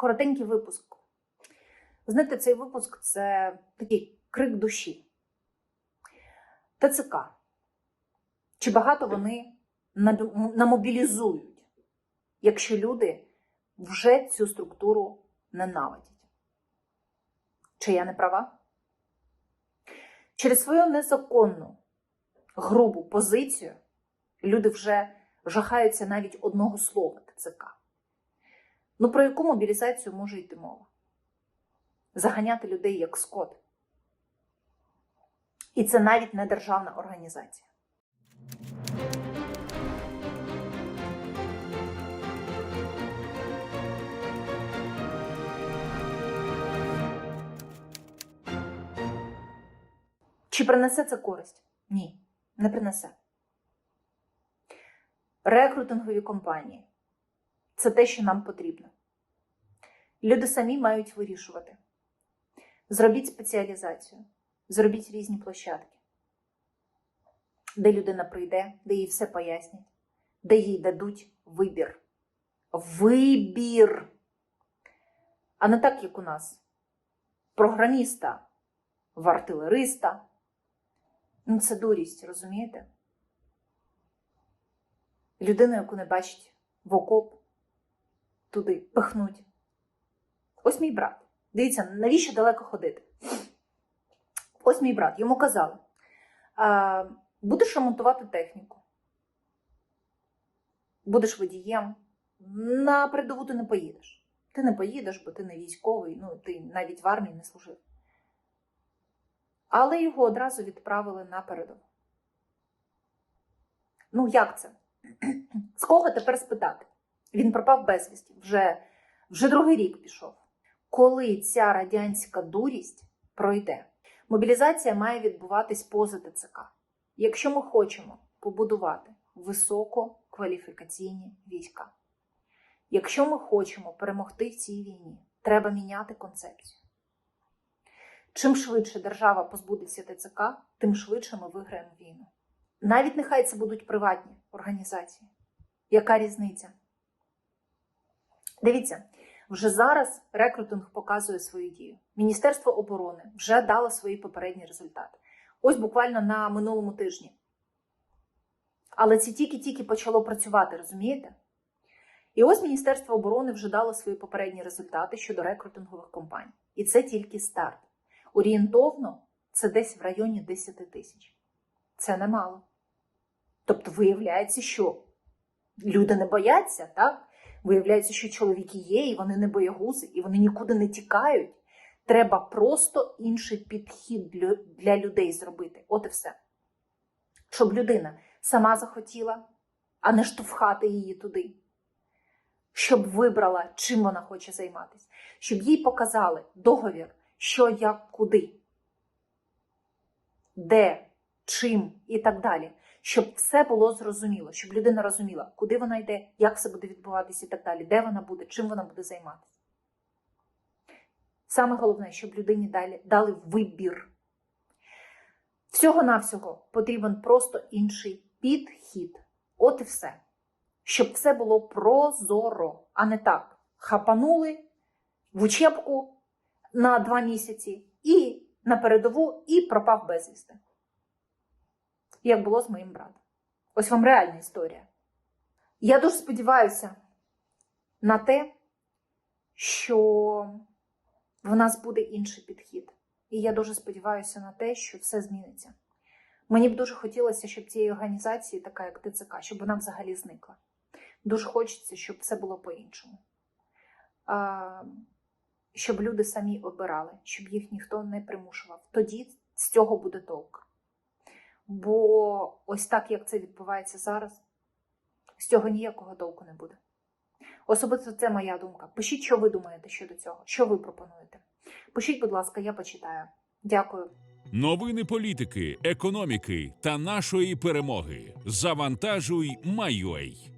коротенький випуск. Знаєте, цей випуск це такий крик душі. ТЦК. Чи багато вони намобілізують, якщо люди вже цю структуру ненавидять? Чи я не права? Через свою незаконну, грубу позицію люди вже жахаються навіть одного слова ТЦК. Ну про яку мобілізацію може йти мова? Заганяти людей як скот. І це навіть не державна організація. Чи принесе це користь? Ні, не принесе. Рекрутингові компанії це те, що нам потрібно. Люди самі мають вирішувати. Зробіть спеціалізацію, зробіть різні площадки, де людина прийде, де їй все пояснять, де їй дадуть вибір. Вибір! А не так, як у нас. Програміста в артилериста. Ну, це дурість, розумієте? Людину, яку не бачить в окоп, туди пихнуть. Ось мій брат. Дивіться, навіщо далеко ходити? Ось мій брат. Йому казали: будеш ремонтувати техніку, будеш водієм, на передову ти не поїдеш. Ти не поїдеш, бо ти не військовий, ну ти навіть в армії не служив. Але його одразу відправили на передову. Ну, як це? З кого тепер спитати? Він пропав безвісті, вже, вже другий рік пішов. Коли ця радянська дурість пройде, мобілізація має відбуватись поза ТЦК. Якщо ми хочемо побудувати висококваліфікаційні війська, якщо ми хочемо перемогти в цій війні, треба міняти концепцію. Чим швидше держава позбудеться ТЦК, тим швидше ми виграємо війну. Навіть нехай це будуть приватні організації. Яка різниця? Дивіться, вже зараз рекрутинг показує свою дію. Міністерство оборони вже дало свої попередні результати. Ось буквально на минулому тижні. Але це тільки-тільки почало працювати, розумієте? І ось Міністерство оборони вже дало свої попередні результати щодо рекрутингових компаній. І це тільки старт. Орієнтовно це десь в районі 10 тисяч. Це немало. Тобто, виявляється, що люди не бояться, так? Виявляється, що чоловіки є, і вони не боягузи, і вони нікуди не тікають. Треба просто інший підхід для- людей зробити. От і все. Щоб людина сама захотіла, а не штовхати її туди. Щоб вибрала, чим вона хоче займатися, щоб їй показали договір, що як куди, де, чим і так далі. Щоб все було зрозуміло, щоб людина розуміла, куди вона йде, як все буде відбуватися і так далі, де вона буде, чим вона буде займатися. Саме головне, щоб людині далі дали вибір. Всього-навсього потрібен просто інший підхід. От і все. Щоб все було прозоро, а не так. Хапанули в учебку на два місяці і на передову, і пропав безвісти. Як було з моїм братом. Ось вам реальна історія. Я дуже сподіваюся на те, що в нас буде інший підхід. І я дуже сподіваюся на те, що все зміниться. Мені б дуже хотілося, щоб цієї організації, така як ТЦК, щоб вона взагалі зникла. Дуже хочеться, щоб все було по-іншому. Щоб люди самі обирали, щоб їх ніхто не примушував. Тоді з цього буде толк. Бо ось так, як це відбувається зараз, з цього ніякого толку не буде. Особисто це моя думка. Пишіть, що ви думаєте щодо цього, що ви пропонуєте. Пишіть, будь ласка, я почитаю. Дякую. Новини політики, економіки та нашої перемоги. Завантажуй, Майой.